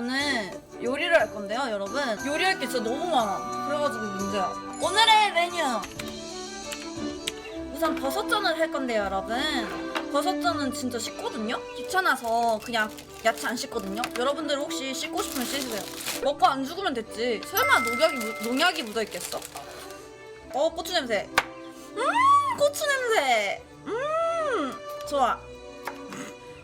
오늘 요리를 할 건데요, 여러분. 요리할 게 진짜 너무 많아. 그래가지고 문제야. 오늘의 메뉴. 우선 버섯전을 할 건데요, 여러분. 버섯전은 진짜 쉽거든요? 귀찮아서 그냥 야채 안 씻거든요? 여러분들 혹시 씻고 싶으면 씻으세요. 먹고 안 죽으면 됐지. 설마 농약이, 묻- 농약이 묻어있겠어? 어, 고추 냄새. 음, 고추 냄새. 음, 좋아.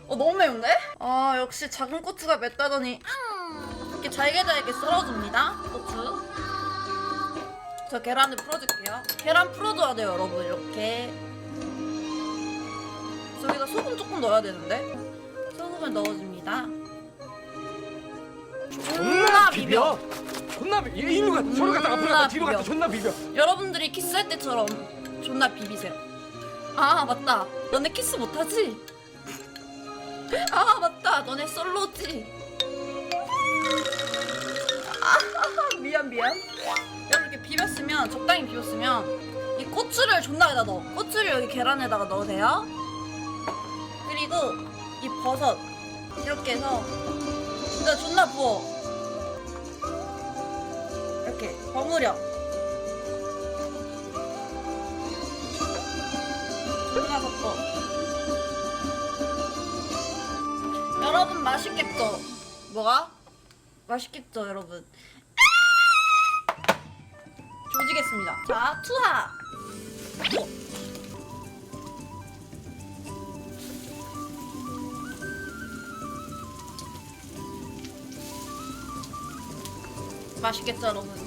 어, 너무 매운데? 아, 역시 작은 고추가 맵다더니 음, 이렇게 잘게 잘게 썰어줍니다. 고추. 저 계란을 풀어줄게요. 계란 풀어줘야 돼요, 여러분. 이렇게. 저기다 소금 조금 넣어야 되는데. 소금을 넣어줍니다. 존나 비벼. 존나 비벼. 일로 갔다 저로 갔다 앞으로 갔다 뒤로 비벼. 갔다 존나 비벼. 여러분들이 키스할 때처럼 존나 비비세요. 아 맞다. 너네 키스 못하지? 아 맞다. 너네 솔로지? 아 미안 미안. 이렇게 비볐으면 적당히 비볐으면 이 고추를 존나에다 넣어. 고추를 여기 계란에다가 넣으세요. 그리고 이 버섯 이렇게 해서 진짜 존나 부어. 이렇게 버무려. 존나 섞어. 여러분 맛있겠죠? 뭐가? 맛있겠죠, 여러분? 조지겠습니다. 자, 투하. 어. 맛있겠죠, 여러분?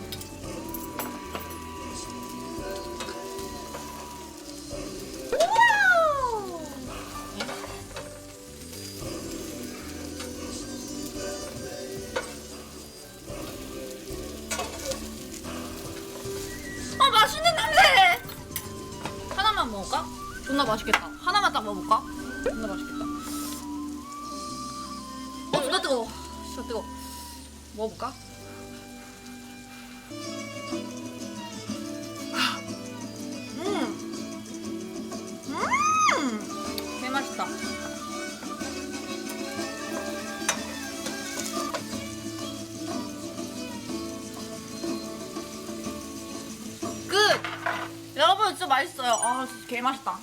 여러분 진짜 맛있어요. 아 진짜 개 맛있다.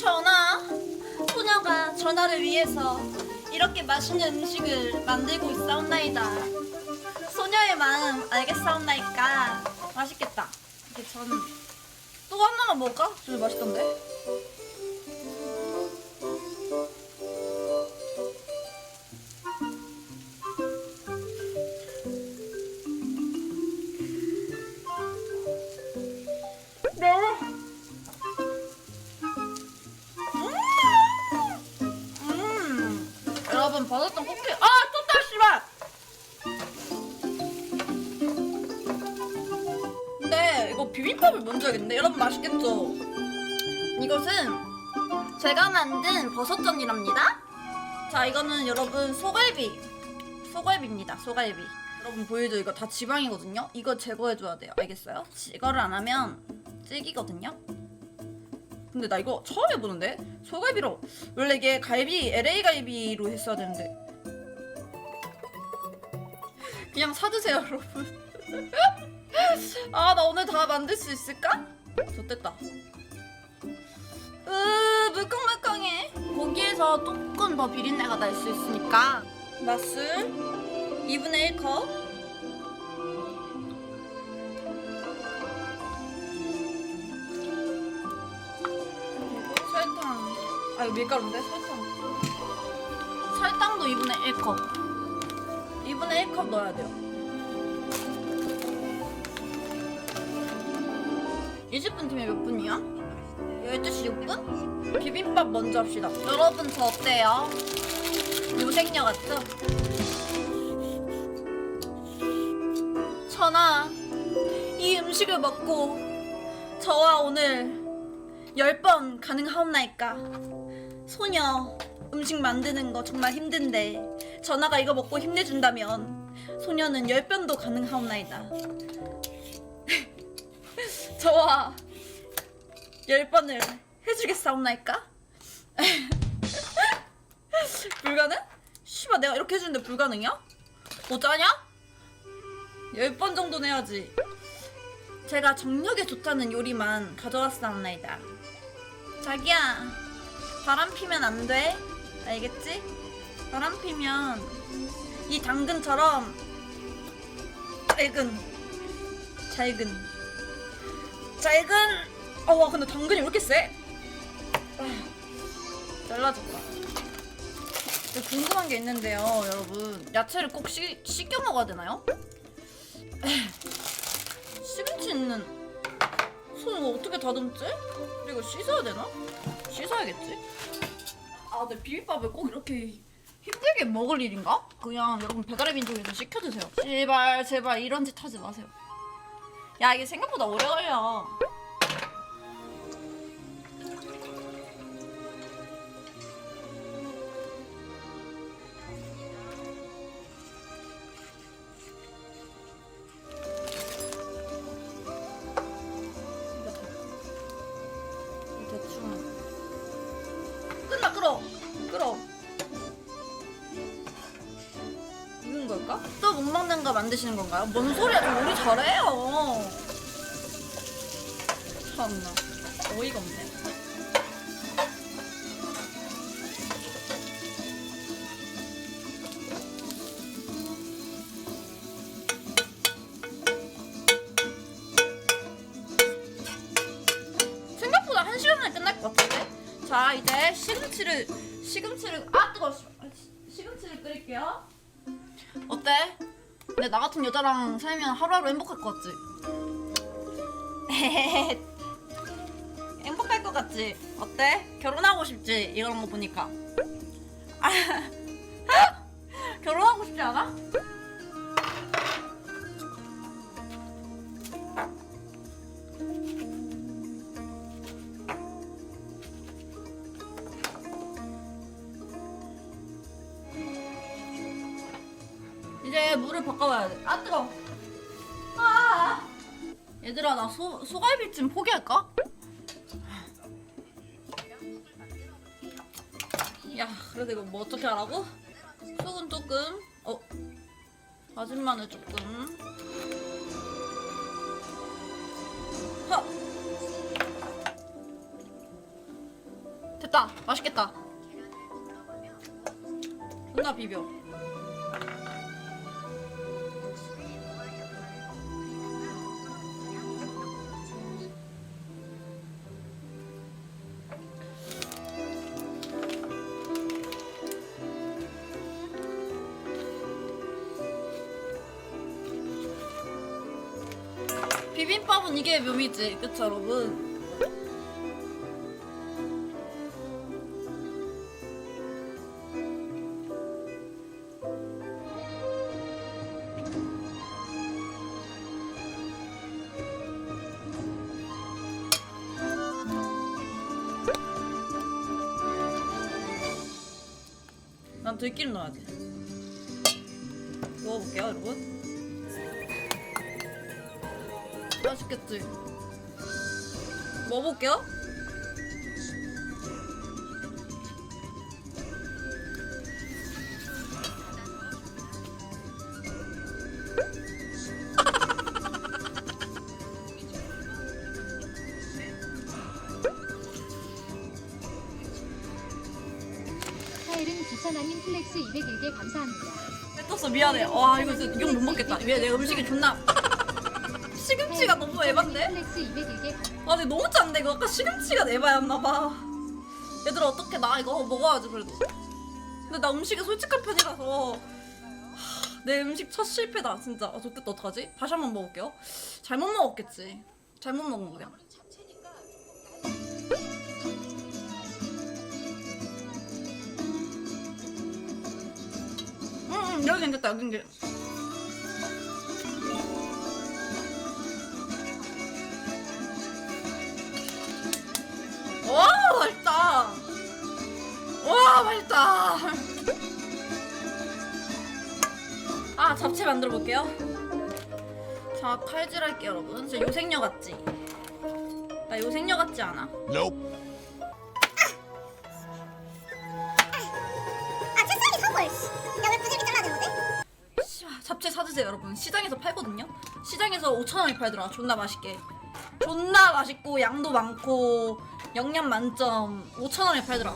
전하, 소녀가 전하를 위해서 이렇게 맛있는 음식을 만들고 있사옵나이다. 소녀의 마음 알겠사옵나이까. 맛있겠다. 이렇게 전. 또 하나만 먹을까? 진짜 맛있던데? 맛있겠죠? 이것은 제가 만든 버섯전이랍니다. 자, 이거는 여러분 소갈비. 소갈비입니다. 소갈비. 여러분 보이죠? 이거 다 지방이거든요. 이거 제거해줘야 돼요. 알겠어요? 이거를 안 하면 질기거든요. 근데 나 이거 처음 해보는데 소갈비로 원래 이게 갈비 LA 갈비로 했어야 되는데 그냥 사드세요 여러분 아 나 오늘 다 만들 수 있을까? 좋됐다. 으 물컹물컹해. 고기에서 조금 더 비린내가 날 수 있으니까. 맛술 2분의 1컵? 그리고 설탕. 아 이거 밀가루인데? 설탕. 설탕도 2분의 1컵. 2분의 1컵 넣어야 돼요 20분 팀에 몇 분이야? 12시 6분? 비빔밥 먼저 합시다 여러분 저 어때요? 요생녀 같죠? 전하 이 음식을 먹고 저와 오늘 열 번 가능하옵나이까? 소녀 음식 만드는 거 정말 힘든데 전화가 이거 먹고 힘내준다면 소녀는 열 번도 가능하옵나이다. 저와 열 번을 해주겠사옵나이까? 불가능? 씨발 내가 이렇게 해주는데 불가능이야? 어쩌냐? 열 번 정도는 해야지 제가 정력에 좋다는 요리만 가져왔사옵나이다 자기야 바람 피면 안돼 알겠지? 바람 피면 이 당근처럼 잘근 잘근 잘근 어와 근데 당근이 왜 이렇게 세? 아, 잘라줄까 궁금한 게 있는데요 여러분 야채를 꼭 씻, 씻겨 먹어야 되나요? 시금치 있는 손 이거 어떻게 다듬지? 이거 씻어야 되나? 씻어야겠지? 아 근데 비빔밥을 꼭 이렇게 힘들게 먹을 일인가? 그냥 여러분 배달의 민족에서 시켜 드세요. 제발 제발 이런 짓 하지 마세요. 야 이게 생각보다 오래 걸려. 거 만드시는 건가요? 뭔 소리야? 저 요리 잘해요. 참나. 어이가 없네 여자랑 살면 하루하루 행복할 것 같지? 행복할 것 같지? 어때? 결혼하고 싶지? 이런 거 보니까 아, 결혼하고 싶지 않아? 뭐 어떻게 하라고? 소금 조금. 어. 다진 마늘 조금. 하. 됐다. 맛있겠다. 존나 비벼. 묘미지, 그쵸 여러분? 난 들기름 넣어야지. 먹어볼게요, 여러분. 맛있겠지? 먹어볼게요. 카엘은 기천아님 플렉스 201개 감사합니다. 뱉었어 미안해. 와 이거 진짜 이건 못 먹겠다. 왜내 음식이 존나 시금치가 너무 에반데? 플렉스 201개 감- 아 근데 너무 짠데 이거 아까 시금치가 에바였나봐. 얘들아 어떻게 나 이거 먹어야지 그래도. 근데 나 음식에 솔직한 편이라서 하, 내 음식 첫 실패다 진짜. 아 저때 어떡하지? 다시 한번 먹을게요. 잘못 먹었겠지. 잘못 먹은 거야. 응, 응 여기 괜찮다 여기 괜찮. 와 맛있다. 아 잡채 만들어 볼게요. 자 칼질할게요 여러분. 진짜 요생녀 같지? 나나 요생녀 같지 않아? Nope. 아 채썰기 사골 야왜 부들기 잘라야 되는데? 씨발, 잡채 사드세요 여러분 시장에서 팔거든요 시장에서 5천 원에 팔더라 존나 맛있게 존나 맛있고 양도 많고 영양 만점 5천 원에 팔더라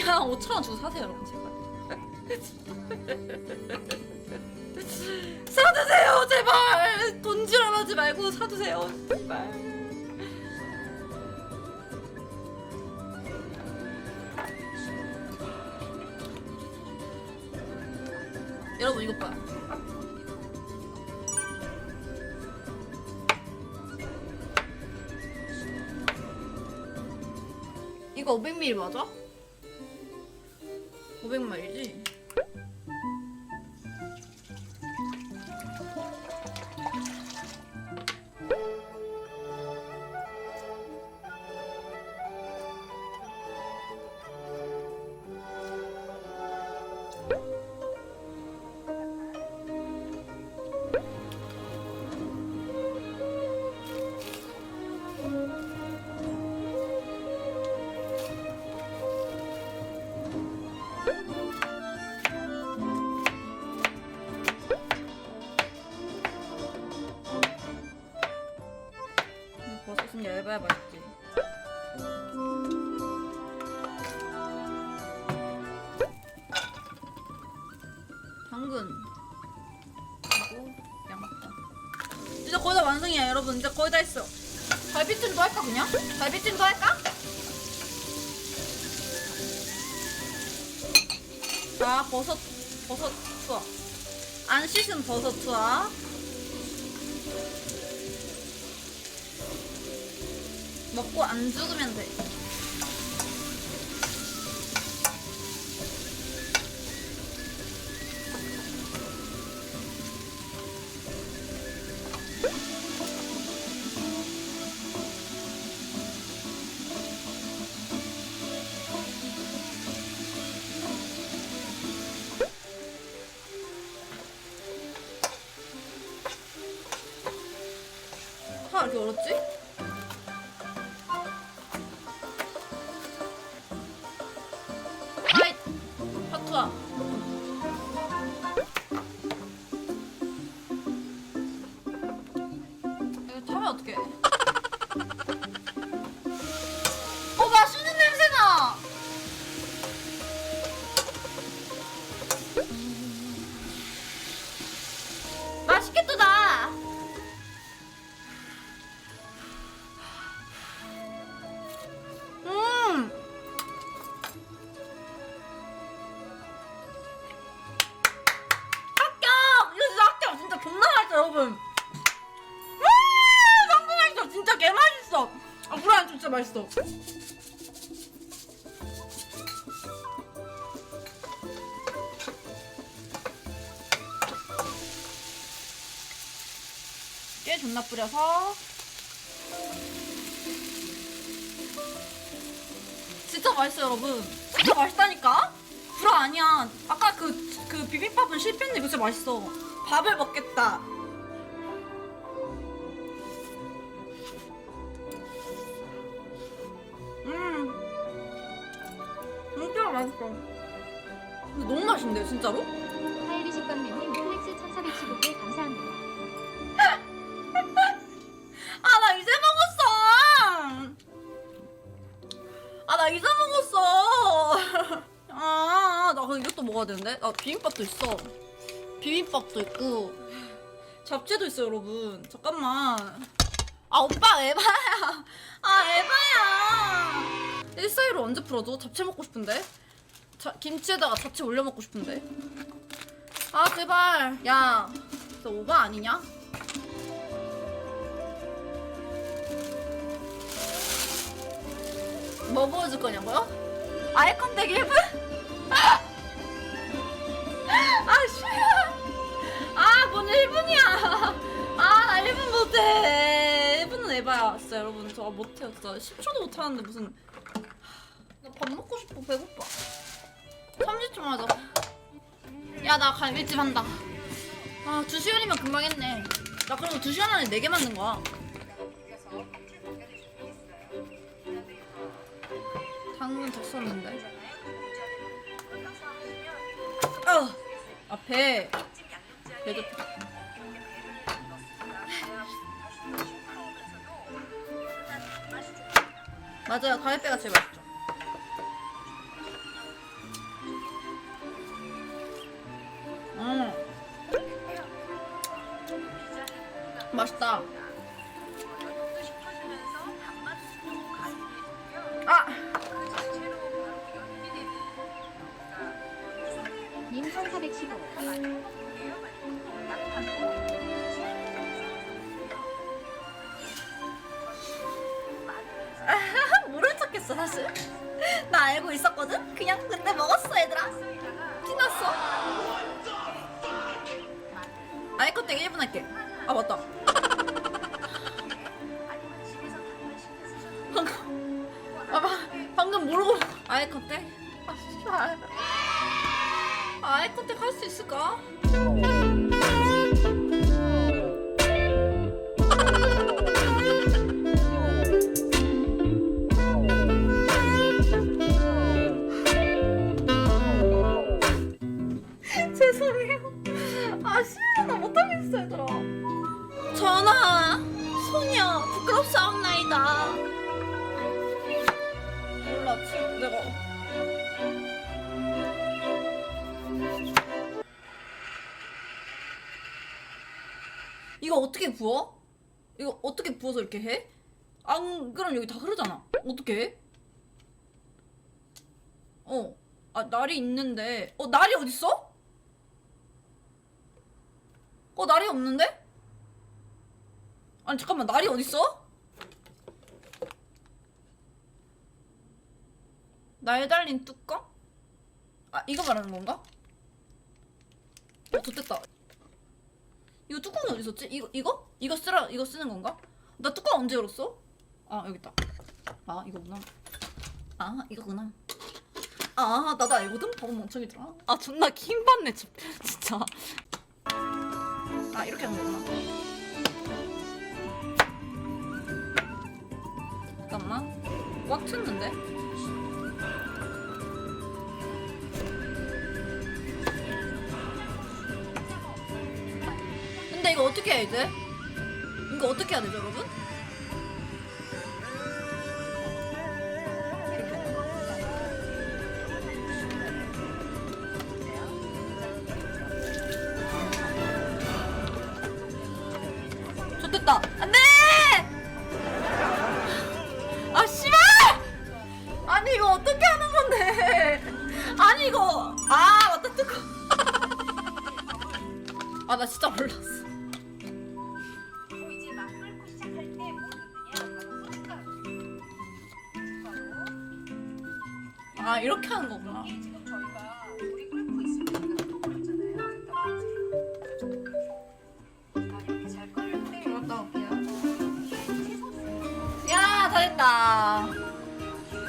그냥 5천 원 주고 사세요 여러분 제발. 사드세요 제발! 돈 지랄하지 말고 사두세요 제발. 여러분 이것 봐요. 이거 500ml 맞아? 500ml지? 얇아야 맛있지 당근. 그리고 양파. 이제 거의 다 완성이야 여러분. 이제 거의 다 했어. 갈비찜도 할까 그냥? 갈비찜도 할까? 자 버섯 버섯 투하 안 씻은 버섯 투하 먹고 안 죽으면 돼. 하 이렇게 어렵지? 이거 타면 어떡해 존나 뿌려서. 진짜 맛있어 여러분. 진짜 맛있다니까? 불화 아니야. 아까 그, 그 비빔밥은 실패했는데 진짜 맛있어. 밥을 먹겠다. 음. 진짜 맛있어. 근데 너무 맛있는데요 진짜로? 먹어야 되는데? 아 비빔밥도 있어. 비빔밥도 있고. 잡채도 있어 여러분. 잠깐만. 아 오빠 에바야. 아 에바야. 1사이로 언제 풀어줘? 잡채 먹고 싶은데? 자, 김치에다가 잡채 올려 먹고 싶은데. 아 제발. 야 진짜 오바 아니냐? 뭐 보여줄 거냐고요? 아이 컨택 1분? 아 씨발 아뭔 1분이야. 아나 1분 못해. 1분은 에바였어요 여러분? 저 못해요. 10초도 못하는데 무슨. 나 밥 먹고 싶어. 배고파. 30초 맞아. 야 나 갈비집 한다. 아 2시간이면 금방 했네. 나 그럼 2시간 안에 4개 만든 거야. 당근 더 썼는데. 어. 앞에 배도 맞아요 가위배가 제일 맛있죠. 되게 1분 할게. 아 맞다. 방금 아, 방- 방금 모르고 아이컷 때. 아 씨발. 아이컷 때갈 수 있을까? 부끄럽사옵나이다. 몰라 지금 내가 이거 어떻게 부어? 이거 어떻게 부어서 이렇게 해? 안 그럼 여기 다 흐르잖아. 어떻게 해? 어. 아 날이 있는데 어 날이 어딨어? 어 날이 없는데? 아니 잠깐만 날이 어딨어? 날 달린 뚜껑? 아 이거 말하는 건가? 어 좋됐다 이거 뚜껑이 어디 있었지? 이거 이거? 이거 쓰라 이거 쓰는 건가? 나 뚜껑 언제 열었어? 아 여기 있다 아 이거구나 아 이거구나 아 나도 알거든? 바보 멍청이들아 아 존나 킹받네 진- 진짜 아 이렇게 하는 거구나 꽉 찼는데? 근데 이거 어떻게 해야 돼? 이거 어떻게 해야 되죠 여러분?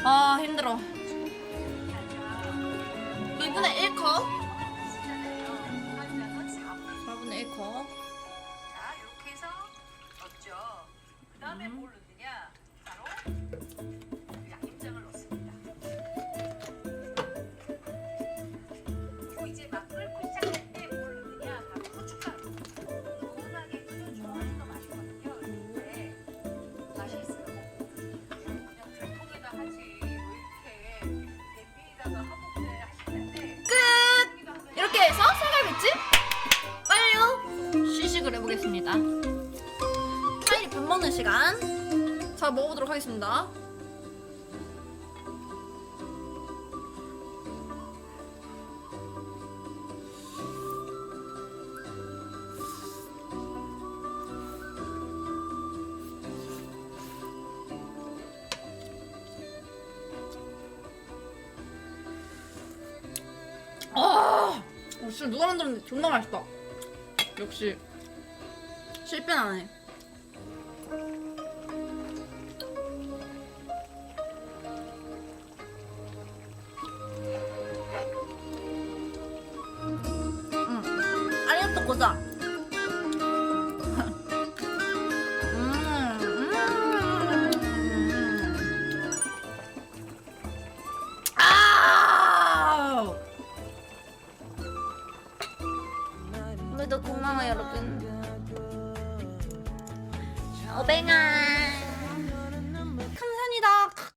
아 힘들어. 2분의 1컵 쓰잖아요 한장은 4분 4분의 1컵 자 이렇게 해서 넣었죠. 그 다음에 뭘 자 먹어보도록 하겠습니다 아, 누가 만들었는데 존나 맛있다. 역시 실패는 안 해. 음, 아